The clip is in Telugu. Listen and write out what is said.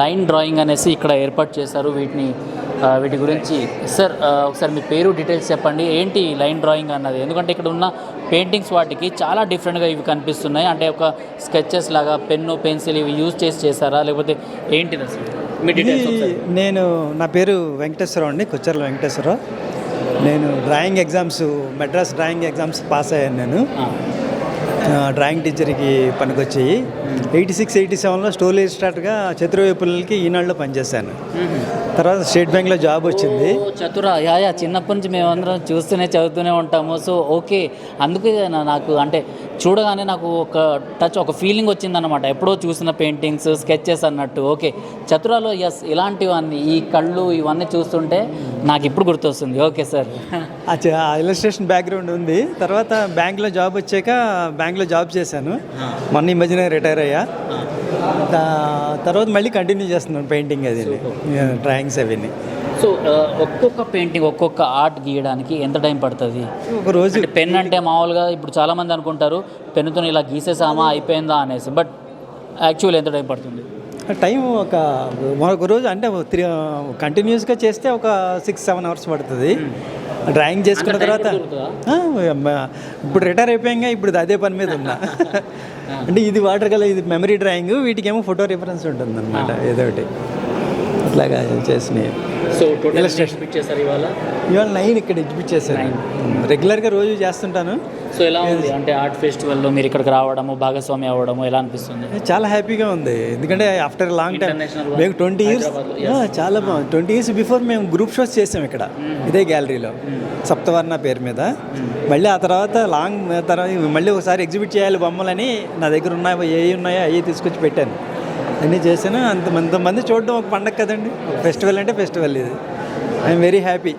లైన్ డ్రాయింగ్ అనేసి ఇక్కడ ఏర్పాటు చేశారు వీటిని వీటి గురించి. సార్ ఒకసారి మీ పేరు డీటెయిల్స్ చెప్పండి. ఏంటి లైన్ డ్రాయింగ్ అన్నది? ఎందుకంటే ఇక్కడ ఉన్న పెయింటింగ్స్ వాటికి చాలా డిఫరెంట్గా ఇవి కనిపిస్తున్నాయి. అంటే ఒక స్కెచెస్ లాగా పెన్ను పెన్సిల్ ఇవి యూజ్ చేసి చేశారా? లేకపోతే ఒకసారి. నేను నా పేరు వెంకటేశ్వరరావు అండి కొచ్చర్ల వెంకటేశ్వరరావు. నేను drawing exams Madras drawing exams pass అయ్యాను నేను. డ్రాయింగ్ టీచర్కి పనికొచ్చాయి. ఎయిటీ సిక్స్ ఎయిటీ సెవెన్లో స్టోర్ స్టార్ట్గా చతుర్వేది పిల్లలకి ఈనాడులో పనిచేశాను. తర్వాత స్టేట్ బ్యాంక్లో జాబ్ వచ్చింది. చతుర యా యా చిన్నప్పటి నుంచి మేమందరం చూస్తూనే చదువుతూనే ఉంటాము. So okay. అందుకే నాకు అంటే చూడగానే నాకు ఒక టచ్ ఒక ఫీలింగ్ వచ్చిందన్నమాట. ఎప్పుడో చూసిన పెయింటింగ్స్ స్కెచెస్ అన్నట్టు. ఓకే. చతురాలో ఎస్ ఇలాంటివన్నీ ఈ కళ్ళు ఇవన్నీ చూస్తుంటే నాకు ఇప్పుడు గుర్తొస్తుంది. Okay sir. ఇలస్ట్రేషన్ బ్యాక్గ్రౌండ్ ఉంది. తర్వాత బ్యాంక్లో జాబ్ వచ్చాక బ్యాంక్లో జాబ్ చేశాను. మొన్న ఈ మధ్యనే రిటైర్ అయ్యా. తర్వాత మళ్ళీ కంటిన్యూ చేస్తున్నాను పెయింటింగ్ అది డ్రాయింగ్స్ అవన్నీ సో ఒక్కొక్క పెయింటింగ్ ఒక్కొక్క ఆర్ట్ గీయడానికి ఎంత టైం పడుతుంది? ఒక రోజు పెన్ అంటే మామూలుగా ఇప్పుడు చాలామంది అనుకుంటారు పెన్నుతో ఇలా గీసేసామా అయిపోయిందా అనేసి బట్ యాక్చువల్ ఎంత టైం పడుతుంది? టైం ఒక ఒక రోజు అంటే త్రీ కంటిన్యూస్గా చేస్తే ఒక సిక్స్ సెవెన్ అవర్స్ పడుతుంది. డ్రాయింగ్ చేసుకున్న తర్వాత ఇప్పుడు రిటైర్ అయిపోయాక ఇప్పుడు అదే పని మీద ఉన్నా. అంటే ఇది వాటర్ కలర్ ఇది మెమరీ డ్రాయింగ్ వీటికేమో ఫోటో రిఫరెన్స్ ఉంటుంది అనమాట ఏదో ఒకటి. అట్లాగా చేసినాయి. సో టోటల్ చేస్తారు ఇవాళ? ఇవాళ నైన్ ఇక్కడ ఎగ్జిబిట్ చేశాను రెగ్యులర్గా రోజు చేస్తుంటాను. సో ఎలా ఉంది? అంటే ఆర్ట్ ఫెస్టివల్లో మీరు ఇక్కడికి రావడము భాగస్వామి అవ్వడము ఎలా అనిపిస్తుంది? చాలా హ్యాపీగా ఉంది. ఎందుకంటే ఆఫ్టర్ లాంగ్ టైం International మేము ట్వంటీ ఇయర్స్ చాలా బాగుంది. ట్వంటీ ఇయర్స్ బిఫోర్ మేము గ్రూప్ షోస్ చేసాం ఇక్కడ. ఇదే గ్యాలరీలో సప్తవర్ణ పేరు మీద. మళ్ళీ ఆ తర్వాత లాంగ్ తర్వాత మళ్ళీ ఒకసారి ఎగ్జిబిట్ చేయాలి బొమ్మలని నా దగ్గర ఉన్నాయి ఏ ఉన్నాయో అవి తీసుకొచ్చి పెట్టాను. అన్నీ చేసినా అంత మంది చూడడం ఒక పండగ కదండి. ఫెస్టివల్ అంటే ఫెస్టివల్ ఇది. I'm very happy.